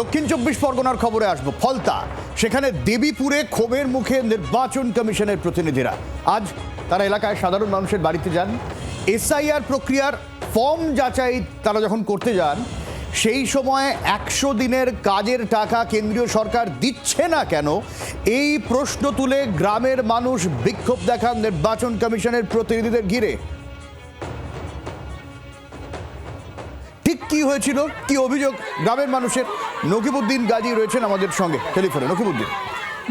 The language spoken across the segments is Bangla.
দক্ষিণ চব্বিশ পরগনার খবরে আসব। ফলতা, সেখানে দেবীপুরে ক্ষোভের মুখে নির্বাচন কমিশনের প্রতিনিধিরা। আজ তারা এলাকায় সাধারণ মানুষের বাড়িতে যান। এসআইআর প্রক্রিয়ার ফর্ম যাচাই তারা যখন করতে যান, সেই সময় একশো দিনের কাজের টাকা কেন্দ্রীয় সরকার দিচ্ছে না কেন? এই প্রশ্ন তুলে গ্রামের মানুষ বিক্ষোভ দেখান নির্বাচন কমিশনের প্রতিনিধিদের ঘিরে। ঠিক কি হয়েছিল? কি অভিযোগ গ্রামের মানুষের? নকিবুদ্দিন গাজী রয়েছেন আমাদের সঙ্গে। টেলিফোনে, নকিবুদ্দিন।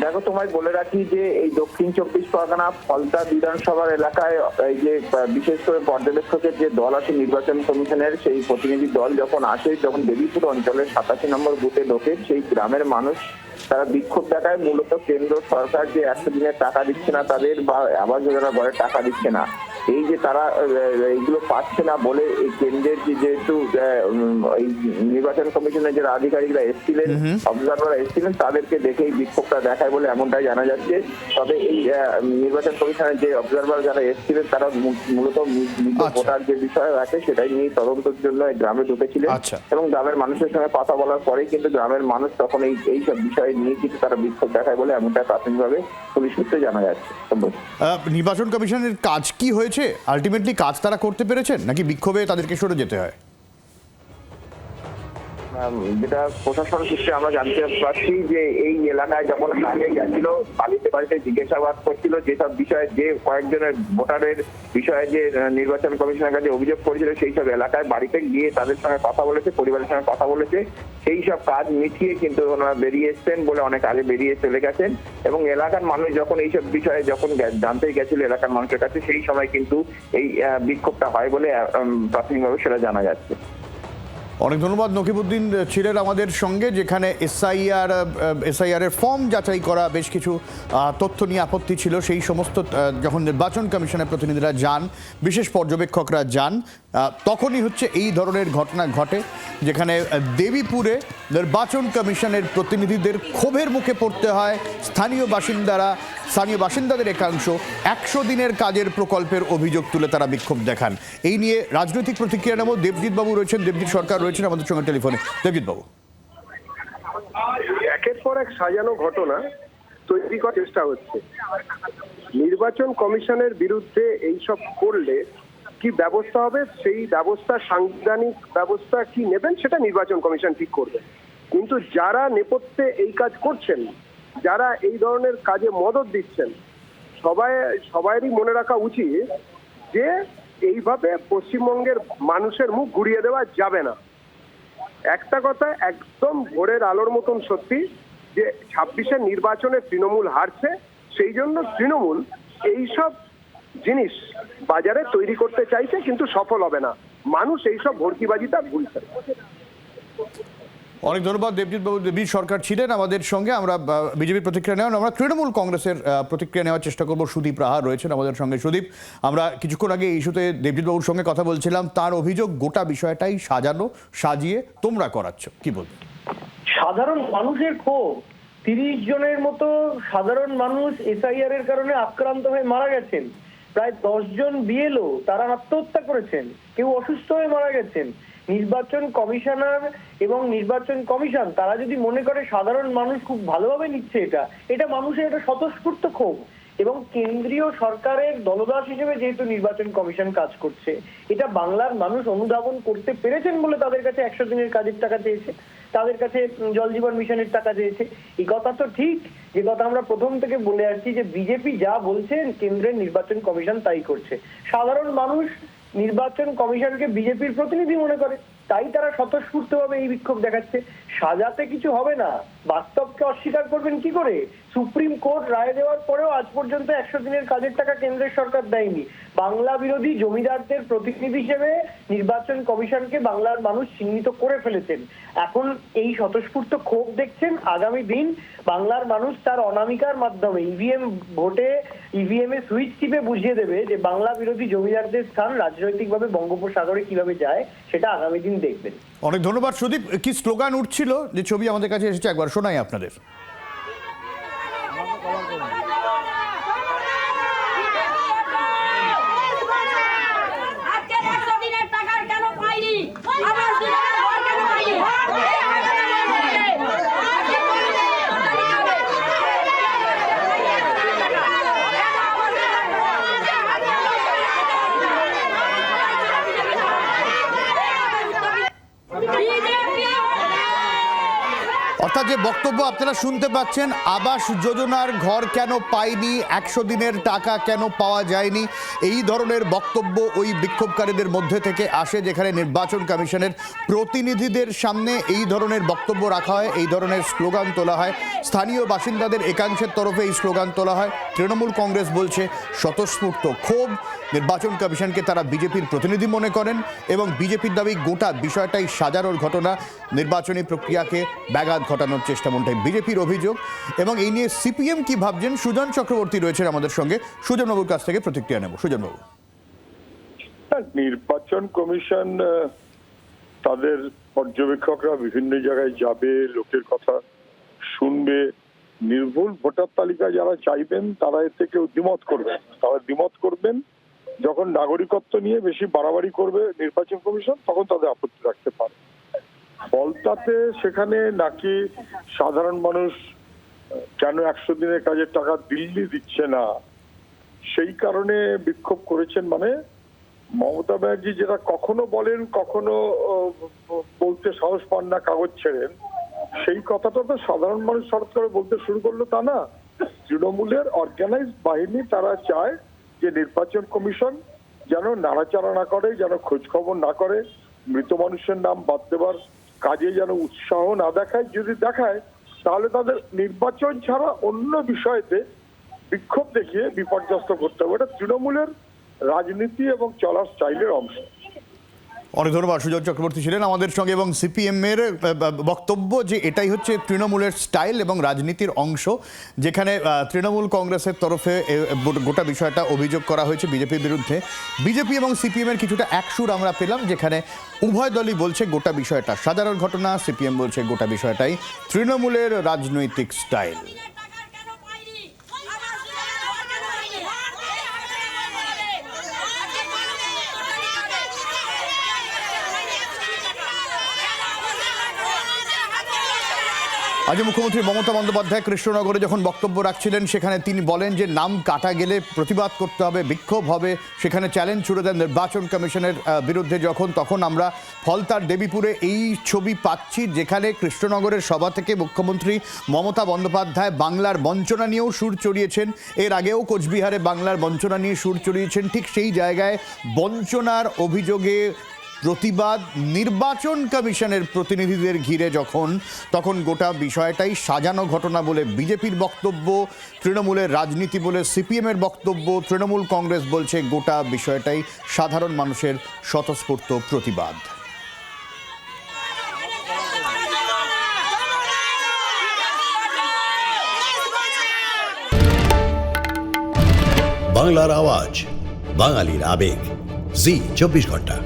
দেখো, তোমায় বলে রাখি যে এই দক্ষিণ চব্বিশ পরগনা ফলতা বিধানসভার এলাকায়, এই যে বিশেষ করে পর্যবেক্ষকের যে দল আছে, নির্বাচন কমিশনের, সেই প্রতিনিধি দল যখন আসে, যখন দেবীপুর অঞ্চলের সাতাশি নম্বর বুথে ঢোকে, সেই গ্রামের মানুষ তারা বিক্ষোভ দেখায়। মূলত কেন্দ্র সরকার যে একশো দিনের টাকা দিচ্ছে না তাদের, বা আবাস যোজনা ঘরে টাকা দিচ্ছে না। এই যে তারা এইগুলো পাচ্ছে না বলে এই কেন্দ্রের যে যেহেতু এই নির্বাচন কমিশনের যারা আধিকারিকরা এসেছিলেন অবজারভাররা এসেছিলেন তাদেরকে দেখেই বিক্ষোভটা দেখায় বলে এমনটাই জানা যাচ্ছে তবে এই নির্বাচন কমিশনের যে অবজারভার যারা এসেছিলেন তারা মূলত আচ্ছা। ভোটার যে বিষয় আছে সেটাই নিয়ে তদন্তের জন্য গ্রামে ঢুকেছিলেন আচ্ছা। এবং গ্রামের মানুষের সঙ্গে কথা বলার পরেই কিন্তু গ্রামের মানুষ তখন এই এইসব বিষয় নিয়ে কিন্তু তারা বিক্ষোভ দেখায় বলে এমনটা প্রাথমিকভাবে পুলিশ সূত্রে জানা যাচ্ছে নির্বাচন কমিশনের কাজ কি হয়েছে? আলটিমেটলি কাজ তারা করতে পেরেছেন? নাকি বিক্ষোভে তাদেরকে সরে যেতে হয়? যেটা প্রশাসন সূত্রে আমরা জানতে পারছি যে এই এলাকায় যখন আগে গেছিল বাড়িতে বাড়িতে জিজ্ঞাসাবাদ করছিল যেসব বিষয়ে, যে কয়েকজনের ভোটারের বিষয়ে যে নির্বাচন কমিশনের কাছে অভিযোগ করেছিল, সেই সব এলাকায় বাড়িতে গিয়ে তাদের সঙ্গে কথা বলেছে, পরিবারের সঙ্গে কথা বলেছে। সেই সব কাজ মিটিয়ে কিন্তু ওনারা বেরিয়ে এসছেন বলে অনেক আগে বেরিয়ে চলে গেছেন। এবং এলাকার মানুষ যখন এইসব বিষয়ে যখন জানতে গেছিল এলাকার মানুষের কাছে, সেই সময় কিন্তু এই বিক্ষোভটা হয় বলে প্রাথমিকভাবে সেটা জানা যাচ্ছে। অনেক ধন্যবাদ নকিবুদ্দিন ছিলেন আমাদের সঙ্গে, যেখানে এসআইআর এসআইআরের ফর্ম যাচাই করা বেশ কিছু তথ্য নিয়ে আপত্তি ছিল। সেই সমস্ত যখন নির্বাচন কমিশনের প্রতিনিধিরা যান, বিশেষ পর্যবেক্ষকরা যান তখনই হচ্ছে এই ধরনের ঘটনা ঘটে, যেখানে দেবীপুরে নির্বাচন কমিশনের প্রতিনিধিদের ক্ষোভের মুখে পড়তে হয় স্থানীয় বাসিন্দারা, স্থানীয় বাসিন্দাদের একাংশ। একশো দিনের কাজের প্রকল্পের অভিযোগ তুলে তারা বিক্ষোভ দেখান। এই নিয়ে রাজনৈতিক প্রতিক্রিয়া নেব। দেবজিৎ বাবু রয়েছেন, দেবজিৎ সরকার রয়েছেন আমাদের সঙ্গে টেলিফোনে। দেবজিৎ বাবু একের পর এক সাজানো ঘটনা তৈরি করার চেষ্টা হচ্ছে। নির্বাচন কমিশনের বিরুদ্ধে এইসব করলে কি ব্যবস্থা হবে, সেই ব্যবস্থা, সাংবিধানিক ব্যবস্থা কি নেবেন সেটা নির্বাচন কমিশন ঠিক করবে। কিন্তু যারা নেপথ্যে এই কাজ করছেন, যারা এই ধরনের কাজে মদত দিচ্ছেন, সবাই, সবাইরই মনে রাখা উচিত যে এইভাবে পশ্চিমবঙ্গের মানুষের মুখ ঘুরিয়ে দেওয়া যাবে না। একটা কথা একদম ভোরের আলোর মতন সত্যি যে ছাব্বিশের নির্বাচনে তৃণমূল হারছে, সেই জন্য তৃণমূল এইসব জিনিস বাজারে তৈরি করতে চাইছে কিন্তু সফল হবে না। মানুষ এইসব ভর্তিবাজিটা ভুলছে অনেক ধন্যবাদ দেবজিৎ বাবু। দেবজিৎ সরকার ছিলেন আমাদের সঙ্গে। আমরা বিজেপির প্রতিক্রিয়া নেওয়া আমরা তৃণমূল কংগ্রেসের প্রতিক্রিয়া নেওয়ার চেষ্টা করব। সুদীপ রাহা রয়েছেন আমাদের সঙ্গে। সুদীপ আমরা কিছুক্ষণ আগে এই ইস্যুতে দেবজিৎ বাবুর সঙ্গে কথা বলছিলাম। তার অভিযোগ গোটা বিষয়টাই সাজানো সাজিয়ে তোমরা করাচ্ছ। কি বলব সাধারণ মানুষের ক্ষোভ। তিরিশ জনের মতো সাধারণ মানুষ এসআইআর এর কারণে আক্রান্ত হয়ে মারা গেছেন। প্রায় দশজন বিএলও তারা আত্মহত্যা করেছেন। কেউ অসুস্থ হয়ে মারা গেছেন। নির্বাচন কমিশনার এবং নির্বাচন কমিশন, তারা যদি মনে করে সাধারণ মানুষ খুব ভালোভাবে নিচ্ছে এটা এটা মানুষের একটা স্বতঃস্ফূর্ত ক্ষোভ। এবং কেন্দ্রীয় সরকারের দলদাস হিসেবে যেহেতু নির্বাচন কমিশন কাজ করছে, এটা বাংলার মানুষ অনুধাবন করতে পেরেছেন বলে তাদের কাছে একশো দিনের কাজের টাকা চেয়েছে, তাদের কাছে জল জীবন মিশনের টাকা চেয়েছে। এই কথা তো ঠিক, যে কথা আমরা প্রথম থেকে বলে আসছি যে বিজেপি যা বলছেন কেন্দ্রের নির্বাচন কমিশন তাই করছে। সাধারণ মানুষ নির্বাচন কমিশনকে বিজেপির প্রতিনিধি মনে করে। তাই তারা স্বতঃস্ফূর্তভাবে এই বিক্ষোভ দেখাচ্ছে। সাজাতে কিছু হবে না। বাস্তবকে অস্বীকার করবেন কি করে? সুপ্রিম কোর্ট রায় দেওয়ার পরেও আজ পর্যন্ত একশো দিনের কাজের টাকা কেন্দ্রের সরকার দেয়নি। বাংলা বিরোধী জমিদারদের প্রতিনিধি হিসেবে নির্বাচন কমিশনকে বাংলার মানুষ চিহ্নিত করে ফেলেছেন। এখন এই স্বতঃস্ফূর্ত ক্ষোভ দেখছেন আগামী দিন বাংলার মানুষ তার অনামিকার মাধ্যমে ইভিএম ভোটে ইভিএম এ সুইচ টিপে বুঝিয়ে দেবে যে বাংলা বিরোধী জমিদারদের স্থান রাজনৈতিকভাবে বঙ্গোপসাগরে কীভাবে যায়, সেটা আগামী দিন দেখবেন। অনেক ধন্যবাদ সুদীপ। কি স্লোগান উঠছিল? যে ছবি আমাদের কাছে এসেছে, একবার শোনাই আপনাদের আজকে একশো দিনের টাকার কেন পাইনি আবার দিনের ঘর কেন পাইনি অর্থাৎ যে বক্তব্য আপনারা শুনতে পাচ্ছেন, আবাস যোজনার ঘর কেন পায়নি একশো দিনের টাকা কেন পাওয়া যায়নি, এই ধরনের বক্তব্য ওই বিক্ষোভকারীদের মধ্যে থেকে আসে যেখানে নির্বাচন কমিশনের প্রতিনিধিদের সামনে এই ধরনের বক্তব্য রাখা হয়, এই ধরনের স্লোগান তোলা হয়। স্থানীয় বাসিন্দাদের একাংশের তরফে এই স্লোগান তোলা হয়। তৃণমূল কংগ্রেস বলছে, স্বতঃস্ফূর্ত ক্ষোভ। নির্বাচন কমিশনকে তারা বিজেপির প্রতিনিধি মনে করেন এবং বিজেপির দাবি গোটা বিষয়টাই সাজানোর ঘটনা। নির্বাচনী প্রক্রিয়াকে ব্যাঘাত ঘটানোর চেষ্টা মনটাই বিজেপির অভিযোগ এবং এই নিয়ে সিপিএম কি ভাবছেন? সুজন চক্রবর্তী রয়েছেন আমাদের সঙ্গে। সুজনবাবুর কাছ থেকে প্রতিক্রিয়া নেব। সুজনবাবু। হ্যাঁ, নির্বাচন কমিশন তাদের পর্যবেক্ষকরা বিভিন্ন জায়গায় যাবে লোকের কথা শুনবে। নির্ভুল ভোটার তালিকা যারা চাইবেন তারা এর থেকে দ্বিমত করবেন। তারা দ্বিমত করবেন যখন নাগরিকত্ব নিয়ে বেশি বাড়াবাড়ি করবে নির্বাচন কমিশন তখন তাদের আপত্তি রাখতে পারে ফলতাতে সেখানে নাকি সাধারণ মানুষ কেন একশো দিনের কাজের টাকা দিল্লি দিচ্ছে না? সেই কারণে বিক্ষোভ করেছেন মানে মমতা ব্যানার্জি যেটা কখনো বলেন, কখনো বলতে সাহস পান না কাগজ ছেড়েন। সেই কথাটা তো সাধারণ মানুষ হঠাৎ করে বলতে শুরু করল তা না। তৃণমূলের অর্গানাইজ বাহিনী তারা চায় যে নির্বাচন কমিশন যেন নাড়াচাড়া না করে, যেন খোঁজখবর না করে, মৃত মানুষের নাম বাদ দেবার কাজে যেন উৎসাহ না দেখায়, যদি দেখায়, তাহলে তাদের নির্বাচন ছাড়া অন্য বিষয়তে বিক্ষোভ দেখিয়ে বিপর্যস্ত করতে হবে। এটা তৃণমূলের রাজনীতি এবং চলার স্টাইলের অংশ। অনেক ধন্যবাদ, সুজন চক্রবর্তী ছিলেন আমাদের সঙ্গে এবং সিপিএম এর বক্তব্য যে এটাই হচ্ছে তৃণমূলের স্টাইল এবং রাজনীতির অংশ, যেখানে তৃণমূল কংগ্রেসের তরফে গোটা বিষয়টা অভিযোগ করা হয়েছে বিজেপির বিরুদ্ধে। বিজেপি এবং সিপিএম এর কিছুটা একসুর আমরা পেলাম, যেখানে উভয় দলই বলছে গোটা বিষয়টা সাধারণ ঘটনা, সিপিএম বলছে গোটা বিষয়টাই, তৃণমূলের রাজনৈতিক স্টাইল কেন পাইনি আমার ঘর কেন পাইনি আজ মুখ্যমন্ত্রী মমতা বন্দ্যোপাধ্যায় কৃষ্ণনগরে যখন বক্তব্য রাখছিলেন, সেখানে তিনি বলেন যে নাম কাটা গেলে প্রতিবাদ করতে হবে, বিক্ষোভ হবে। সেখানে চ্যালেঞ্জ ছুড়ে দেন নির্বাচন কমিশনের বিরুদ্ধে যখন, তখন আমরা ফলতার দেবীপুরে এই ছবি পাচ্ছি, যেখানে কৃষ্ণনগরের সভা থেকে মুখ্যমন্ত্রী মমতা বন্দ্যোপাধ্যায় বাংলার বঞ্চনা নিয়েও সুর চড়িয়েছেন। এর আগেও কোচবিহারে বাংলার বঞ্চনা নিয়ে সুর চড়িয়েছেন। ঠিক সেই জায়গায় বঞ্চনার অভিযোগে প্রতিবাদ নির্বাচন কমিশনের প্রতিনিধিদের ঘিরে যখন, তখন গোটা বিষয়টাই সাজানো ঘটনা বলে বিজেপির বক্তব্য, তৃণমূলের রাজনীতি বলে সিপিএমের বক্তব্য, তৃণমূল কংগ্রেস বলছে গোটা বিষয়টাই সাধারণ মানুষের স্বতঃস্ফূর্ত প্রতিবাদ। বাংলার আওয়াজ, বাঙালির আবেগ। জি, চব্বিশ ঘণ্টা।